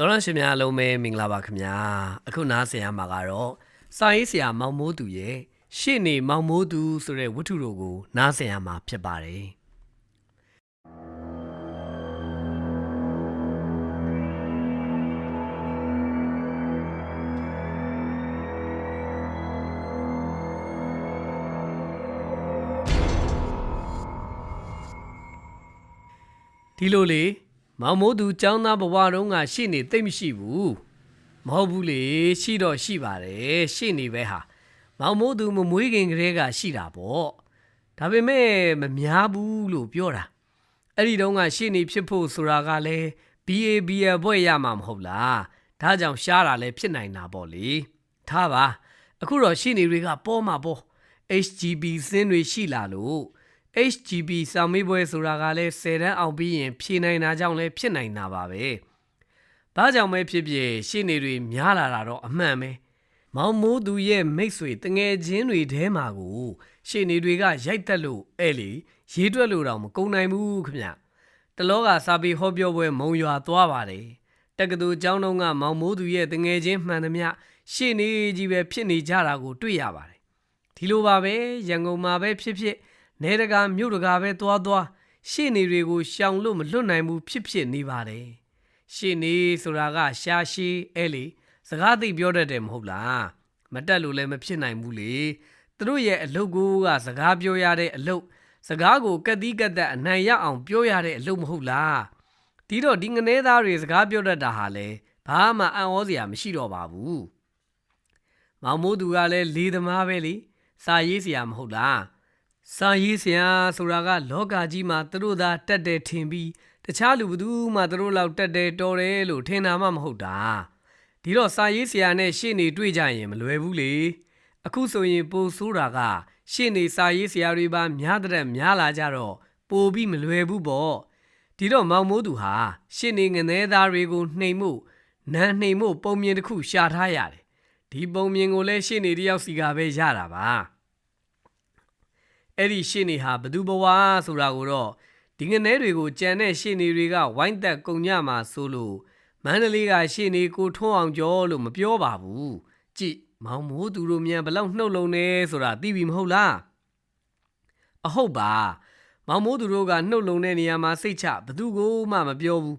တော်ရရှင်များအလုံးပဲမင်္ဂလာပါခင်ဗျာအခုနားဆင်ရမှာကတော့စာရေးဆရာမောင်မိုးသူရဲ့ရှေ့နေမောင်မိုးသူဆိုတဲ့ဝတ္ထုတို့ကို နားဆင်ရမှာဖြစ်ပါတယ်ဒီလိုလေ မောင်မိုးသူចောင်းသားဘဝတုန်းကရှေ့နေတိတ်မရှိဘူးမဟုတ်ဘူးလေရှိတော့ရှိပါတယ်ရှေ့နေပဲဟာမောင်မိုးသူမမွေးခင်ကလေးကရှိတာပေါ့ဒါပေမဲ့မများဘူးလို့ပြောတာအဲ့ဒီတုန်းကရှေ့နေဖြစ်ဖို့ဆိုတာကလည်း BABL ဘွဲ့ရမှာမဟုတ်လားဒါကြောင့်ရှားတာလည်းဖြစ်နိုင်တာပေါ့လေထားပါအခုတော့ရှေ့နေတွေကပေါ်မှာပေါ့ HGB စင်းတွေရှိလာလို့ HGB စာမေးပွဲဆိုတာကလည်း10တန်းအောင်ပြီးရင်ဖြေနိုင်တာကြောင့်လည်းဖြစ်နိုင်တာပါပဲ။ဘာကြောင့်ပဲဖြစ်ဖြစ်ရှေ့နေတွေများလာတာတော့အမှန်ပဲ။မောင်မိုးသူရဲ့မိတ်ဆွေတငယ်ချင်းတွေထဲမှာကို ရှေ့နေတွေကရိုက်တက်လို့အဲ့လေရေးတွက်လို့တော့မကုန်နိုင်ဘူးခင်ဗျ။တလောကစာပေဟောပြောပွဲမုံရွာသွားပါတယ်။တက္ကသိုလ်ကျောင်းတုန်းကမောင်မိုးသူရဲ့တငယ်ချင်းမှန်သမျှရှေ့နေကြီးပဲဖြစ်နေကြတာကိုတွေ့ရပါတယ်။ဒီလိုပါပဲရန်ကုန်မှာပဲဖြစ်ဖြစ် နေတကာမြို့တကာပဲသွားသွားရှေ့နေတွေကိုရှောင်လို့မလွတ်နိုင်ဘူးဖြစ်ဖြစ်နေပါတယ်ရှေ့နေဆိုတာကရှာရှိအဲ့လေစကားသိပြောတတ်တယ်မဟုတ်လားမတက်လို့လည်းမဖြစ်နိုင်ဘူးလေသူတို့ရဲ့အလုပ်ကိုကစကားပြောရတဲ့အလုပ်စကားကိုကက်တီးကက်တက်အနိုင်ရအောင်ပြောရတဲ့အလုပ်မဟုတ်လားဒီတော့ဒီငနေသားတွေစကားပြောတတ်တာဟာလေဘာမှအံ့ဩစရာမရှိတော့ပါဘူးမောင်မိုးသူကလည်းလေသမားပဲလေစာရေးစရာမဟုတ်လား စာရေးဆရာဆိုတာကလောကကြီးမှာသူတို့သာတက်တယ်ထင်ပြီးတခြားလူဘသူမှသူတို့လောက်တက်တယ်တော်တယ်လို့ထင်တာမှမဟုတ်တာဒီတော့စာရေးဆရာနဲ့ရှေ့နေတွေ့ကြရင်မလွယ်ဘူးလေအခုဆိုရင်ပိုဆိုးတာကရှေ့နေစာရေးဆရာတွေပါများတဲ့များလာကြတော့ပိုပြီးမလွယ်ဘူးပေါ့ဒီတော့မောင်မိုးသူဟာရှေ့နေငနေသားတွေကိုနှိမ်မှုနန်းနှိမ်မှုပုံမြင်တစ်ခုရှာထားရတယ်ဒီပုံမြင်ကိုလည်းရှေ့နေတယောက်စီကပဲရတာပါ အဲ့ဒီရှေ့နေဟာဘသူဘဝဆိုတာကိုတော့ဒီငနဲတွေကိုကြံတဲ့ရှေ့နေတွေကဝိုင်းသက်ကုံညမှာဆိုလို့မန္တလေးကရှေ့နေကိုထွန်းအောင်ကျော်လို့မပြောပါဘူးကြည့်မောင်မိုးသူတို့မြန်ဘလောက်နှုတ်လုံးနေဆိုတာသိပြီမဟုတ်လားအဟုတ်ပါမောင်မိုးသူတို့ကနှုတ်လုံးတဲ့နေရာမှာစိတ်ချဘသူကိုမှမပြောဘူး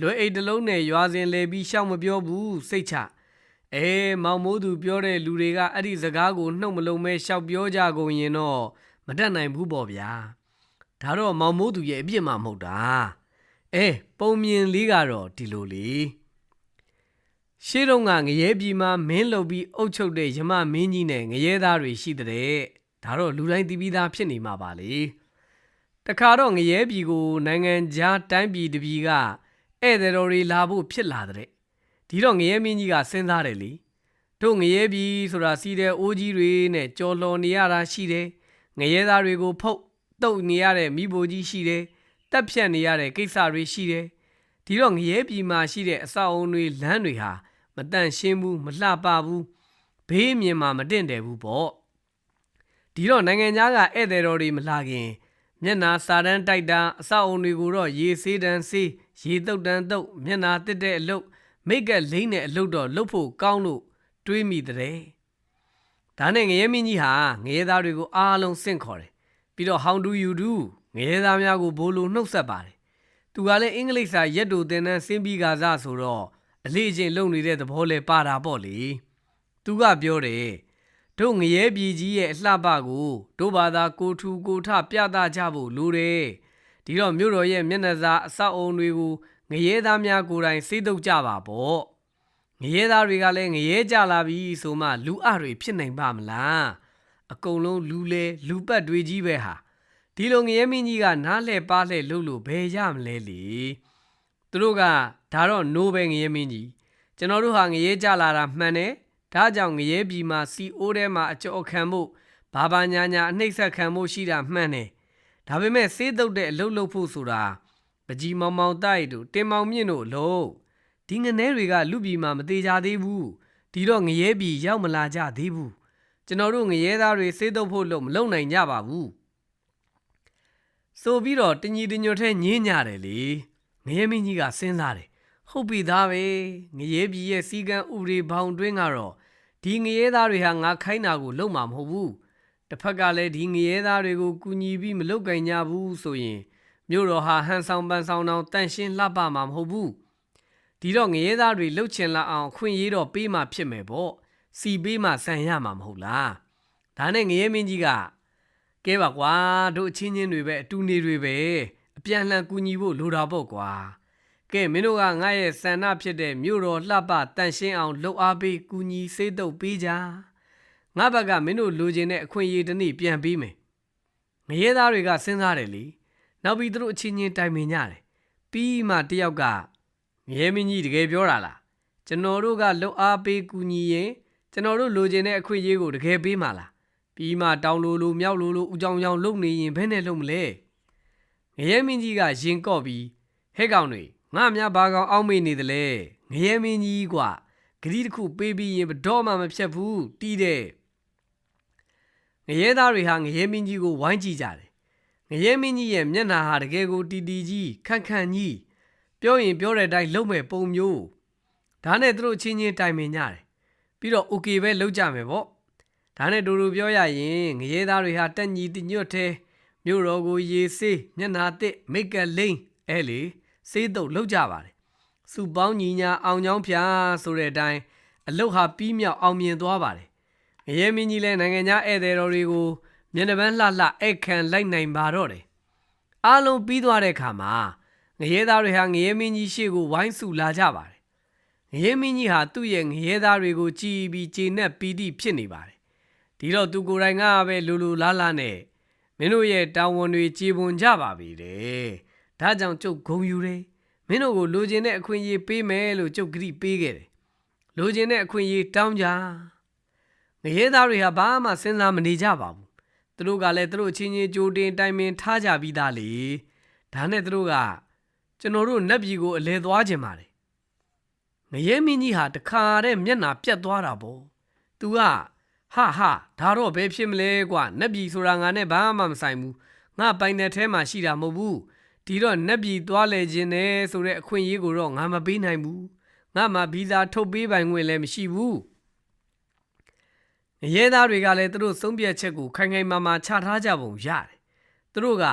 လွယ်အိတ်တလုံးနဲ့ရွာစဉ်လဲပြီးရှောက်မပြောဘူးစိတ်ချအဲမောင်မိုးသူပြောတဲ့လူတွေကအဲ့ဒီစကားကိုနှုတ်မလုံးမဲရှောက်ပြောကြကုန်ရင်တော့ မတတ်နိုင်ဘူးပေါ့ဗျာဒါတော့မောင်မိုးသူရဲ့အပြစ်မှမဟုတ်တာအဲပုံမြင်လေးကတော့ဒီလိုလေရှေးတုန်းကငရဲပြည်မှာမင်းလုပ်ပြီးအုပ်ချုပ်တဲ့ယမမင်းကြီးနဲ့ငရဲသားတွေရှိတဲ့ဒါတော့လူတိုင်းသိပြီးသားဖြစ်နေမှာပါလေတခါတော့ငရဲပြည်ကိုနိုင်ငံခြားတိုင်းပြည်တပြည်ကဧည့်သည်တော်တွေလာဖို့ဖြစ်လာတဲ့ဒီတော့ငရဲမင်းကြီးကစဉ်းစားတယ်လေတို့ငရဲပြည်ဆိုတာစီတဲ့အိုးကြီးတွေနဲ့ကြော်လွန်နေရတာရှိတယ် ငရဲသားတွေကိုဖုတ်တုတ်နေရတဲ့မိဘကြီးရှိတယ်တက်ဖြတ်နေရတဲ့ကိစ္စတွေရှိတယ်ဒီတော့ငရဲပြည်မှာရှိတဲ့အဆောက်အုံတွေလမ်းတွေဟာမတန့်ရှင်းဘူးမလှပဘူးဘေးမြင်မှာမတင့်တယ်ဘူးပေါ့ဒီတော့နိုင်ငံသားကဧည့်သည်တော်တွေမလာခင်မျက်နာစာတန်းတိုက်တာအဆောက်အုံတွေကိုတော့ရေဆေးတန်းဆေးရေတုတ်တန်းတုတ်မျက်နာတစ်တဲ့အလုပ်မိတ်ကလိမ့်တဲ့အလုပ်တော့လုပ်ဖို့ကောင်းလို့တွေးမိတဲ့ ဒါနဲ့ငရဲမင်းကြီးဟာငရဲသားတွေကိုအားလုံးစင့်ခေါ်တယ်ပြီးတော့ how do you do ငရဲသားများကိုဘိုးလိုနှုတ်ဆက်ပါတယ်သူကလည်းအင်္ဂလိပ်စာရက်တူတင်တန်းစင်းပြီးကစားဆိုတော့အလေးအကျင့်လုပ်နေတဲ့သဘောလဲပါတာပေါ့လေသူကပြောတယ်တို့ငရဲပြည်ကြီးရဲ့အလှပကိုတို့ဘာသာကိုထူကိုထပြသကြဖို့လိုတယ်ဒီတော့မြို့တော်ရဲ့မျက်နှာစာအဆောက်အုံတွေကိုငရဲသားများကိုယ်တိုင်စေးတုပ်ကြပါပေါ့ ငရဲသားတွေကလည်းငရဲကြလာပြီဆိုမှလူအတွေဖြစ်နိုင်ပါမလားအကုန်လုံးလူလေလူပတ်တွေကြီးပဲဟာဒီလိုငရဲမင်းကြီးကနားလှဲ့ပါလှဲ့လှုပ်လို့ဘယ်ရမလဲလေသူတို့ကဒါတော့ no ပဲငရဲမင်းကြီးကျွန်တော်တို့ဟာငရဲကြလာတာမှန်တယ်ဒါကြောင့်ငရဲပြည်မှာစီအိုးထဲမှာအကြောခံဖို့ဘာဘာညာညာအနှိမ့်ဆက်ခံဖို့ရှိတာမှန်တယ်ဒါပေမဲ့စေးတုတ်တဲ့အလုတ်လုတ်ဖို့ဆိုတာပကြီးမောင်မောင်တိုက်တို့တင်မောင်မြင့်တို့အလုံး ဒီငနဲတွေကလူပြည်မှာမသေးကြသေးဘူးဒီတော့ငရဲပြည်ရောက်မလာကြသေးဘူးကျွန်တော်တို့ငရဲသားတွေစေးတုပ်ဖို့လို့မလုံနိုင်ကြပါဘူးဆိုပြီးတော့တညီတညွတ်ထဲညင်းညတယ်လေငရဲမင်းကြီးကစဉ်းစားတယ်ဟုတ်ပြီသားပဲငရဲပြည်ရဲ့စီကံဥပဒေဘောင်တွင်းကတော့ဒီငရဲသားတွေဟာငါခိုင်းတာကိုလုံမှာမဟုတ်ဘူးတစ်ဖက်ကလည်းဒီငရဲသားတွေကိုကူညီပြီးမလုပ်ကင်ကြဘူးဆိုရင်မြို့တော်ဟာဟန်ဆောင်ပန်ဆောင်တောင်တန့်ရှင်းလှပမှာမဟုတ်ဘူး ဒီတော့ငရဲသားတွေလှုပ်ချင်လာအောင်အခွင့်ရေးတော့ပေးမှဖြစ်မယ်ပေါ့စီပေးမှဆန်ရမှာမဟုတ်လားဒါနဲ့ငရဲမင်းကြီးကကဲပါကွာတို့အချင်းချင်းတွေပဲအတူနေတွေပဲအပြန်အလှန်ကူညီဖို့လိုတာပေါ့ကွာကဲမင်းတို့ကငါရဲ့ဆန္ဒဖြစ်တဲ့မြို့တော်လှပတန်ရှင်းအောင်လှုပ်အားပေးကူညီစေးတုပ်ပေးကြငါဘက်ကမင်းတို့လိုချင်တဲ့အခွင့်အရေးတစ်နေ့ပြန်ပေးမယ်ငရဲသားတွေကစဉ်းစားတယ်လေနောက်ပြီးသူတို့အချင်းချင်းတိုင်ပင်ကြတယ်ပြီးမှတယောက်က မြဲမင်းကြီးတကယ်ပြောတာလားကျွန်တော်တို့ကလှုပ်အားပေးကူညီရင်ကျွန်တော်တို့လိုချင်တဲ့အခွင့်အရေးကိုတကယ်ပေးမှာလားပြီးမှတောင်းလိုလိုမြောက်လိုလိုဦးကြောင်ကြောင်လှုပ်နေရင်ဘယ်နဲ့လှုပ်မလဲငရဲမင်းကြီးကရင်ကော့ပြီးဟဲ့ကောင်တွေငါများဘာကောင်အောက်မေ့နေသလဲငရဲမင်းကြီးကွာဂရီးတစ်ခုပေးပြီးရင်ဘတော့မှမဖြတ်ဘူးတီးတဲ့ငရဲသားတွေဟာငရဲမင်းကြီးကိုဝိုင်းကြည့်ကြတယ်ငရဲမင်းကြီးရဲ့မျက်နှာဟာတကယ်ကိုတီတီကြီးခန့်ခန့်ကြီး ပြောရင်ပြောတဲ့အတိုင်းလုံးမဲ့ပုံမျိုးဒါနဲ့သူတို့ချင်းချင်းတိုင်ပင်ကြတယ်ပြီးတော့ okay ပဲလုပ်ကြမယ်ပေါ့ဒါနဲ့တူတူပြောရရင်ငရဲသားတွေဟာတက်ညီတညွတ်သေးမြို့တော်ကိုရေဆေးမျက်နှာတစ်မိတ်ကလိန်အဲလေစေးတုပ်လောက်ကြပါတယ်။စုပေါင်းညီညာအောင်ချောင်းဖျားဆိုတဲ့အတိုင်းအလုတ်ဟာပြီးမြောက်အောင်မြင်သွားပါတယ်။ငရဲမင်းကြီးလည်းနိုင်ငံသားဧည့်သည်တော်တွေကိုမျက်နှာပန်းလှလှအိတ်ခံလိုက်နိုင်ပါတော့တယ်။အားလုံးပြီးသွားတဲ့အခါမှာ ငရဲသားတွေဟာငရဲမင်းကြီးရှေ့ကိုဝိုင်းစုလာကြပါတယ်။ငရဲမင်းကြီးဟာသူ့ရဲ့ငရဲသားတွေကိုကြည်ပြီးကျေနပ်ပီတိဖြစ်နေပါတယ်။ဒီတော့သူကိုယ်တိုင်ကပဲလူလူလားလားနဲ့မင်းတို့ရဲ့တာဝန်တွေကြည်ပွန်ကြပါပြီတဲ့။ဒါကြောင့်ကျုပ်ဂုံယူတယ်မင်းတို့ကိုလိုချင်တဲ့အခွင့်အရေးပေးမယ်လို့ကျုပ်ကတိပေးခဲ့တယ်လိုချင်တဲ့အခွင့်အရေးတောင်းကြငရဲသားတွေဟာဘာမှစဉ်းစားမနေကြပါဘူးသူတို့ကလည်းသူတို့ချင်းချင်းကြိုတင်တိုင်ပင်ထားကြပြီးသားလေဒါနဲ့သူတို့က ကျွန်တော်တို့နတ်ပြည်ကိုအလဲသွားခြင်းပါတယ်ငရဲမင်းကြီးဟာတခါတည်းမျက်နှာပြတ်သွားတာပေါ့သူကဟာဟာဒါတော့ဘယ်ဖြစ်မလဲကွာနတ်ပြည်ဆိုတာငါနဲ့ဘာမှမဆိုင်ဘူးငါပိုင်တဲ့ထဲမှာရှိတာမဟုတ်ဘူးဒီတော့နက်ပြည်သွားလဲခြင်းနဲ့ဆိုတဲ့အခွင့်အရေးကိုတော့ငါမပေးနိုင်ဘူးငါမှဗီဇာထုတ်ပေးပိုင်ခွင့်လည်းမရှိဘူးရဲသားတွေကလည်းသူတို့ဆုံးဖြတ်ချက်ကိုခိုင်ခိုင်မာမာချထားကြပုံရတယ်သူတို့က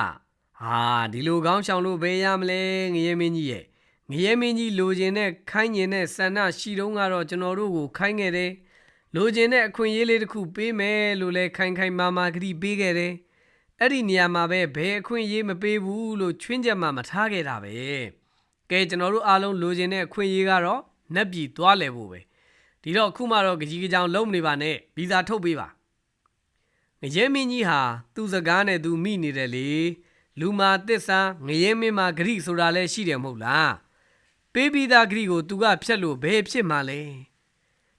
ဟာဒီလိုကောင်းဆောင်လို့ဘယ်ရမလဲငရဲမင်းကြီးရဲ့ငရဲမင်းကြီးလိုချင်တဲ့ခိုင်းကျင်တဲ့ဆန္ဒရှိတုံးကတော့ကျွန်တော်တို့ကိုခိုင်းခဲ့တယ်လိုချင်တဲ့အခွင့်အရေးလေးတစ်ခုပေးမယ်လို့လည်းခိုင်ခိုင်မာမာကတိပေးခဲ့တယ်အဲ့ဒီနေရာမှာပဲဘယ်အခွင့်အရေးမပေးဘူးလို့ချွင်းချက်မှမထားခဲ့တာပဲကဲကျွန်တော်တို့အားလုံးလိုချင်တဲ့အခွင့်အရေးကတော့နက်ပြည်သွားလဲဖို့ပဲဒီတော့အခုမှတော့ကြီးကြောင်လုံးမနေပါနဲ့ဗီဇာထုတ်ပေးပါငရဲမင်းကြီးဟာသူ့စကားနဲ့သူမိနေတယ်လေ လူမာသစ္စာငရဲမင်းမှာဂရိဆိုတာလည်းရှိတယ်မဟုတ်လားပေးပြီးသားဂရိကိုသူကဖြတ်လို့ဘယ်ဖြစ်မှာလဲ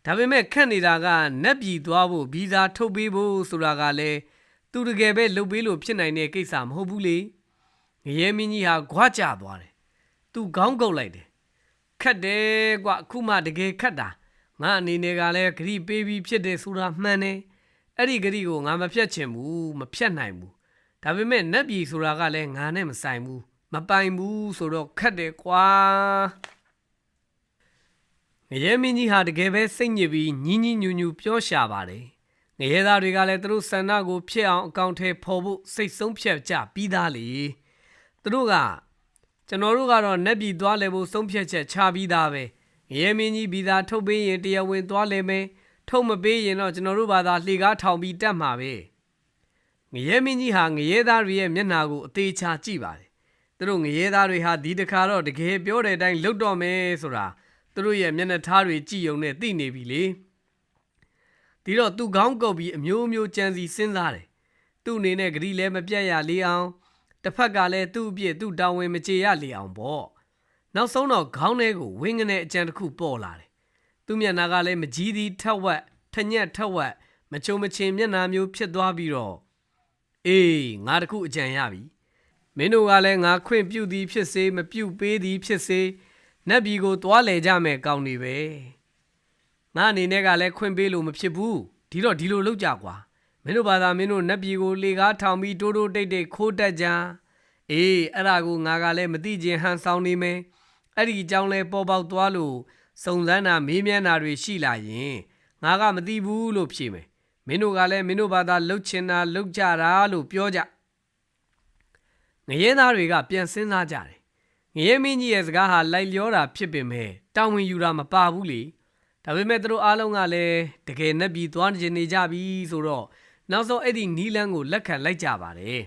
ဒါပေမဲ့ခန့်နေတာကနက်ပြည်သွားဖို့ဗီဇာထုတ်ပေးဖို့ဆိုတာကလည်းသူတကယ်ပဲလှုပ်ပေးလို့ဖြစ်နိုင်တဲ့ကိစ္စမဟုတ်ဘူးလေငရဲမင်းကြီးဟာခွာကြသွားတယ်သူခေါင်းကုပ်လိုက်တယ်ခတ်တယ်ကွအခုမှတကယ်ခတ်တာငါအနေနဲ့ကလည်းဂရိပေးပြီးဖြစ်တယ်ဆိုတာမှန်တယ်အဲ့ဒီဂရိကိုငါမဖြတ်ချင်ဘူးမဖြတ်နိုင်ဘူး ဒါပေမဲ့နတ်ပြည်ဆိုတာကလည်းငါနဲ့မဆိုင်ဘူးမပိုင်ဘူးဆိုတော့ခတ်တယ်ကွာငရဲမင်းကြီးဟာတကယ်ပဲစိတ်ညစ်ပြီးညီညီညူညူပြောရှာပါတယ်ငရဲသားတွေကလည်းသူတို့ဆန္ဒကိုဖြစ်အောင်အကောင့်ထဲပေါ်ဖို့စိတ်ဆုံးဖြတ်ကြပြီးသားလေသူတို့ကကျွန်တော်တို့ကတော့နက်ပြည်သွားလဲဖို့ဆုံးဖြတ်ချက်ချပြီးသားပဲငရဲမင်းကြီးဗီဇာထုတ်ပေးရင်တရားဝင်သွားလဲမယ်ထုတ်မပေးရင်တော့ကျွန်တော်တို့ဘာသာလှေကားထောင်ပြီးတက်မှာပဲ ငရဲမင်းကြီးဟာငရဲသားတွေရဲ့မျက်နှာကိုအသေးချာကြည့်ပါတယ်သူတို့ငရဲသားတွေဟာဒီတခါတော့တကယ်ပြောတဲ့အတိုင်းလုပ်တော့မယ်ဆိုတာသူတို့ရဲ့မျက်နှာထားတွေကြည့်ုံနဲ့သိနေပြီလေဒီတော့သူကောင်းကုတ်ပြီးအမျိုးမျိုးကြံစီစဉ်းစားတယ်။သူ့အနေနဲ့ဂရီလည်းမပြတ်ရလေအောင်တစ်ဖက်ကလည်းသူ့အပြစ်သူ့တောင်းဝင်မကြေရလေအောင်ပေါ့။နောက်ဆုံးတော့ခေါင်းထဲကိုဝင်းငနဲ့အကြံတစ်ခုပေါ်လာတယ်။သူ့မျက်နှာကလည်းမကြီးသည်ထက်ဝက်ထညက်ထက်ဝက်မချုံမချင်မျက်နှာမျိုးဖြစ်သွားပြီးတော့ အေးငါတခုအကြံရပြီ။မင်းတို့ကလည်းငါခွင့်ပြုသည်ဖြစ်စေမပြုပေးသည်ဖြစ်စေနတ်ပြည်ကိုသွားလေကြမယ်ကောင်းနေပဲ။ငါအနေနဲ့ကလည်းခွင့်ပေးလို့မဖြစ်ဘူးဒီတော့ဒီလိုလုပ်ကြကွာမင်းတို့ဘာသာမင်းတို့နတ်ပြည်ကိုလေကားထောင်ပြီးတိုးတိုးတိတ်တိတ်ခိုးတက်ကြအေးအဲ့ဒါကိုငါကလည်းမသိချင်းဟန်ဆောင်နေမယ်အဲ့ဒီအကြောင်းလဲပေါ်ပေါက်သွားလို့စုံစမ်းတာမေးမြန်းတာတွေရှိလာရင်ငါကမသိဘူးလို့ဖြေမယ် မင်းတို့ကလည်းမင်းတို့ဘာသာလှုပ်ချင်တာလှုပ်ကြတာလို့ပြောကြငရဲသားတွေကပြန်စဉ်းစားကြတယ်ငရဲမင်းကြီးရဲ့စကားဟာလိုက်လျောတာဖြစ်ပေမဲ့တာဝန်ယူတာမပါဘူးလေဒါပေမဲ့သူတို့အားလုံးကလည်းတကယ်နဲ့ပြီးသွားနေကြပြီဆိုတော့နောက်ဆုံးအဲ့ဒီနီလန်းကိုလက်ခံလိုက်ကြပါတယ်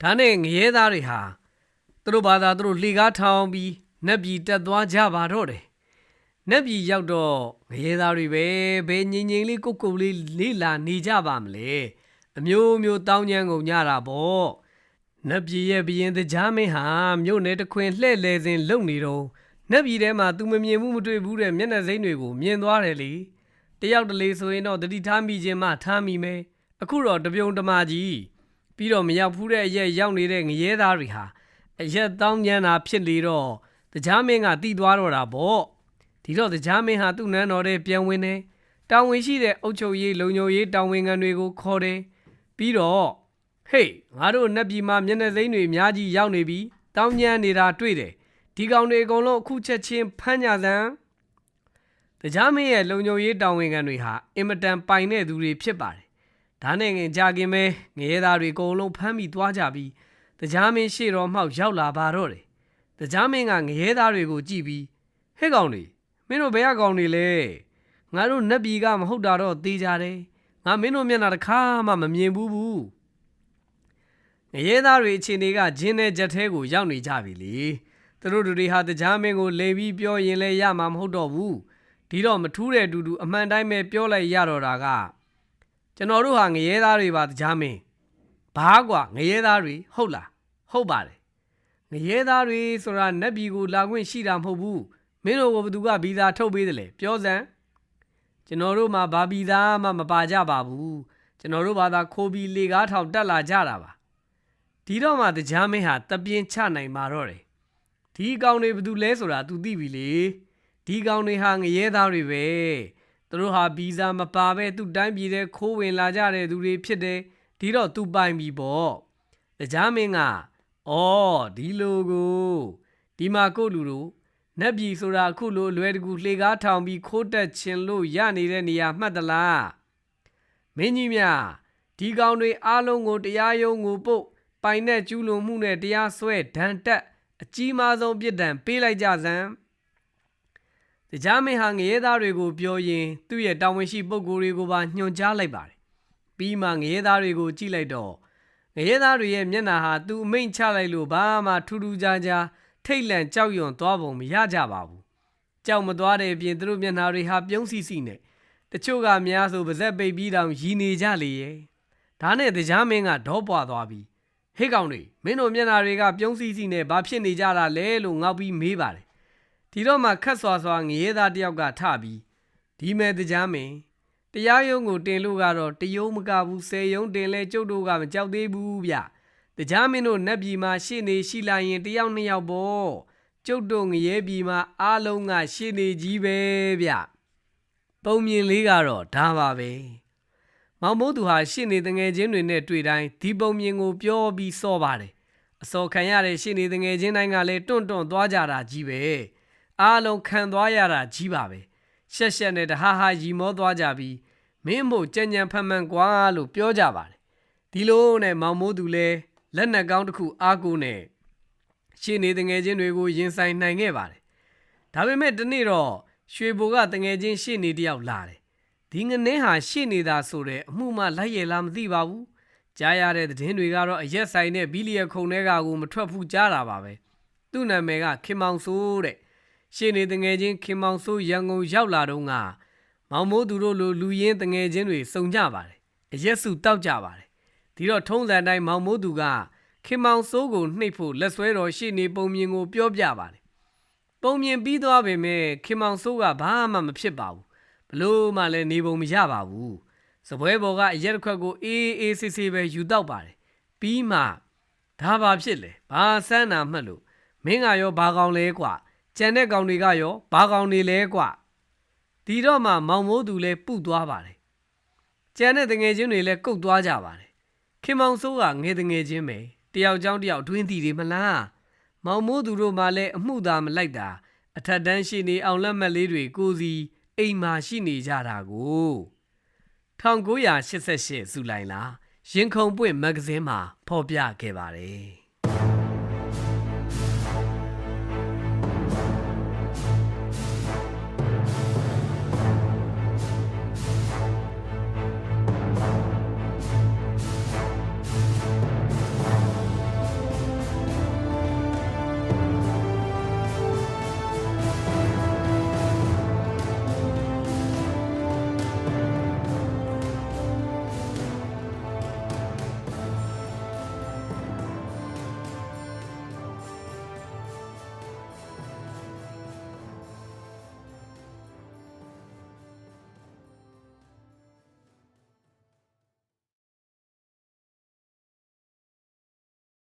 ဒါနဲ့ငရဲသားတွေဟာသူတို့ဘာသာသူတို့လှေကားထောင်ပြီးနတ်ပြည်တက်သွားကြပါတော့တယ် နတ်ပြည်ရောက်တော့ငရဲသားတွေပဲဘယ်ငိမ့်ငိမ့်လေးကုတ်ကုတ်လေးလေးလာနေကြပါမလဲအမျိုးမျိုးတောင်းညံကုန်ကြတာပေါ့နတ်ပြည်ရဲ့ဘရင်တကြားမင်းဟာမြို့နယ်တစ်ခွင်လှဲ့လေစဉ်လုံနေတော့နတ်ပြည်ထဲမှာ तू မမြင်ဘူးမတွေ့ဘူးတဲ့မျက်နှာစိမ်းတွေကိုမြင်သွားတယ်လေတယောက်တလေဆိုရင်တော့တတိထားမိခြင်းမှထားမိမယ်အခုတော့တပြုံတမာကြီးပြီးတော့မရောက်ဖူးတဲ့အရက်ရောက်နေတဲ့ငရဲသားတွေဟာအရက်တောင်းညံတာဖြစ်လေတော့တကြားမင်းကတီးသွားတော့တာပေါ့ ဒီတော့တကြားမင်းဟာသူ့နန်းတော်ထဲပြန်ဝင်တယ်တောင်ဝင်ရှိတဲ့အုတ်ချုပ်ရေးလုံညိုရေးတောင်ဝင်ခံတွေကိုခေါ်တယ်ပြီးတော့ဟေးငါတို့နတ်ပြည်မှာမျက်နှာစိမ်းတွေအများကြီးရောက်နေပြီတောင်းညမ်းနေတာတွေ့တယ်ဒီကောင်တွေအကုန်လုံးအခုချက်ချင်းဖမ်းကြစမ်းတရားမင်းရဲ့လုံခြုံရေးတောင်းဝင်ခံတွေဟာအင်မတန်ပိုင်တဲ့သူတွေဖြစ်ပါတယ်ဒါနဲ့ငင်ကြခင်ပဲငရဲသားတွေအကုန်လုံးဖမ်းပြီးသွားကြပြီးတရားမင်းရှေ့တော်မှောက်ရောက်လာပါတော့တယ်တရားမင်းကငရဲသားတွေကိုကြည့်ပြီးဟဲ့ကောင်တွေ မင်းတို့ဘယ်ကကောင်တွေလဲငါတို့နတ်ပြည်ကမဟုတ်တာတော့သိကြတယ်ငါမင်းတို့မျက်နှာတစ်ခါမှမမြင်ဘူးဘူးငရဲသားတွေအခြေအနေကဂျင်းတဲ့ချက်သေးကိုရောက်နေကြပြီလေသူတို့တို့တွေဟာတရားမင်းကိုလိန်ပြီးပြောရင်လည်းရမှာမဟုတ်တော့ဘူးဒီတော့မထူးတဲ့အတူတူအမှန်တိုင်းပဲပြောလိုက်ရတော့တာကကျွန်တော်တို့ဟာငရဲသားတွေပါတရားမင်းဘာကွာငရဲသားတွေဟုတ်လားဟုတ်ပါတယ်ငရဲသားတွေဆိုတာနတ်ပြည်ကိုလာခွင့်ရှိတာမဟုတ်ဘူး မင်းတို့ကဘသူကဗီဇာထုတ်ပေးတယ်လေပြောစမ်းကျွန်တော်တို့မှာဘာဗီဇာမှမပါကြပါဘူးကျွန်တော်တို့ဘာသာခိုးပြီးလေကားထောင်တက်လာကြတာပါ ဒီတော့မှတရားမင်းဟာတပြင်းချနိုင်มาတော့တယ်ဒီကောင်တွေဘယ်သူလဲဆိုတာ तू သိပြီလေဒီကောင်တွေဟာငရဲသားတွေပဲသူတို့ဟာဗီဇာမပါပဲသူ့တိုင်းပြည်ထဲခိုးဝင်လာကြတဲ့သူတွေဖြစ်တယ်ဒီတော့ तू ပိုင်ပြီပေါ့တရားမင်းကအော်ဒီလိုကိုဒီမှာကိုယ့်လူတို့ နတ်ပြည်ဆိုတာအခုလိုအလွယ်တကူလှေကားထောင်ပြီးခိုးတက်ခြင်းလို့ရနေတဲ့နေရာမှတ်သလားမင်းကြီးများဒီကောင်တွေအားလုံးကိုတရားရုံးကိုပို့ပိုင်တဲ့ကျူးလွန်မှုနဲ့တရားစွဲဒဏ်တက်အကြီးမားဆုံးပြစ်ဒဏ်ပေးလိုက်ကြစမ်းတရားမင်းဟာငရဲသားတွေကိုပြောရင်သူ့ရဲ့တာဝန်ရှိပုဂ္ဂိုလ်တွေကိုပါညွှန်ကြားလိုက်ပါတယ်ပြီးမှငရဲသားတွေကိုကြည့်လိုက်တော့ငရဲသားတွေရဲ့မျက်နှာဟာသူအမိန့်ချလိုက်လို့ဘာမှထူးထူးခြားခြား ထိတ်လန့်ကြောက်ရွံ့သွားပုံမရကြပါဘူးကြောက်မသွားတဲ့အပြင်သူတို့မျက်နှာတွေဟာပြုံးစီစီနဲ့တချို့ကများဆိုပါဇက်ပိတ်ပြီးတောင်ရီနေကြလေရဲ့ဒါနဲ့တရားမင်းကဒေါပွားသွားပြီးဟေးကောင်တွေမင်းတို့မျက်နာတွေကပြုံးစီစီနဲ့ဘာဖြစ်နေကြတာလဲလို့ငေါက်ပြီးမေးပါတယ်ဒီတော့မှခတ်စွာစွာငရဲသားတယောက်ကထပြီးဒီမဲ့တရားမင်းတရားရုံးကိုတင်လို့ကတော့တယုံမကဘူးဆယ်ယုံတင်လဲကျုပ်တို့ကမကြောက်သေးဘူးဗျ တရားမင်းတို့နတ်ပြည်မှာရှေ့နေရှိလာရင်တယောက်နှစ်ယောက်ပေါ့ကျုပ်တို့ငရဲပြည်မှာအားလုံးကရှေ့နေကြီးပဲဗျပုံမြင်လေးကတော့ဒါပါပဲ။မောင်မိုးသူဟာရှင့်နေတငယ်ချင်းတွေနဲ့တွေ့တိုင်းဒီပုံမြင်ကိုပြောပြီးစောပါတယ်။အစောခံရတဲ့ရှင့်နေတငယ်ချင်းတိုင်းကလည်းတွန့်တွန့်သွားကြတာကြီးပဲ။အားလုံးခံသွားရတာကြီးပါပဲ။ရှက်ရှက်နဲ့တဟာဟာရီမောသွားကြပြီးမင်းမို့ကြံ့ကြံ့ဖန်ဖန်ကွာလို့ပြောကြပါတယ်။ဒီလိုနဲ့မောင်မိုးသူလည်း လက်နက်ကောင်းတစ်ခုအားကိုးနဲ့ရှင့်နေတငယ်ချင်းတွေကိုရင်ဆိုင်နိုင်ခဲ့ပါတယ်။ဒါပေမဲ့ဒီနေ့တော့ရွှေဘိုကတငယ်ချင်းရှေ့နေတယောက်လာတယ်။ဒီငနှင်းဟာရှေ့နေတာဆိုတဲ့အမှုမှလိုက်ရလားမသိပါဘူး။ကြားရတဲ့သတင်းတွေကတော့အရက်ဆိုင်နဲ့ဘီလီယခုံထဲကကိုမထွက်ဘူးကြားတာပါပဲ။သူ့နာမည်ကခင်မောင်စိုးတဲ့။ရှေ့နေတငယ်ချင်းခင်မောင်စိုးရန်ကုန်ရောက်လာတော့ကမောင်မိုးသူတို့လိုလူရင်းတငယ်ချင်းတွေစုံကြပါတယ်။အရက်စုတောက်ကြပါတယ်။ ဒီတော့ထုံးစံတိုင်းမောင်မိုးသူကခင်မောင်စိုးကိုနှိပ်ဖို့လက်ဆွဲတော်ရှေ့နေပုံမြင်ကိုပြောပြပါတယ်ပုံမြင်ပြီးသွားပေမဲ့ခင်မောင်စိုးကဘာမှမဖြစ်ပါဘူးဘလို့မှလည်းနေပုံမရပါဘူးစပွဲပေါ်ကအရက်တစ်ခွက်ကိုအေးအေးဆေးဆေးပဲယူတော့ပါတယ်ပြီးမှဒါဘာဖြစ်လဲဘာဆန်းနာမှတ်လို့မင်းကရောဘာကောင်လဲကွာကြံတဲ့ကောင်တွေကရောဘာကောင်တွေလဲကွာဒီတော့မှမောင်မိုးသူလဲပုတ်သွားပါတယ်ကြံတဲ့တငယ်ချင်းတွေလဲကုတ်သွားကြပါတယ် ခင်မောင်စိုးကငယ်တငယ်ချင်းပဲတယောက်ကြောင်းတယောက်တွင်းတီတွေမလားမောင်မိုးသူတို့မှလည်းအမှုသာမလိုက်တာအထက်တန်းရှိနေအောင်လက်မှတ်လေးတွေကိုစီအိမ်မှာရှိနေကြတာကို1988ဇူလိုင်လရင်ခုန်ပွင့်မဂ္ဂဇင်းမှာဖော်ပြခဲ့ပါတယ်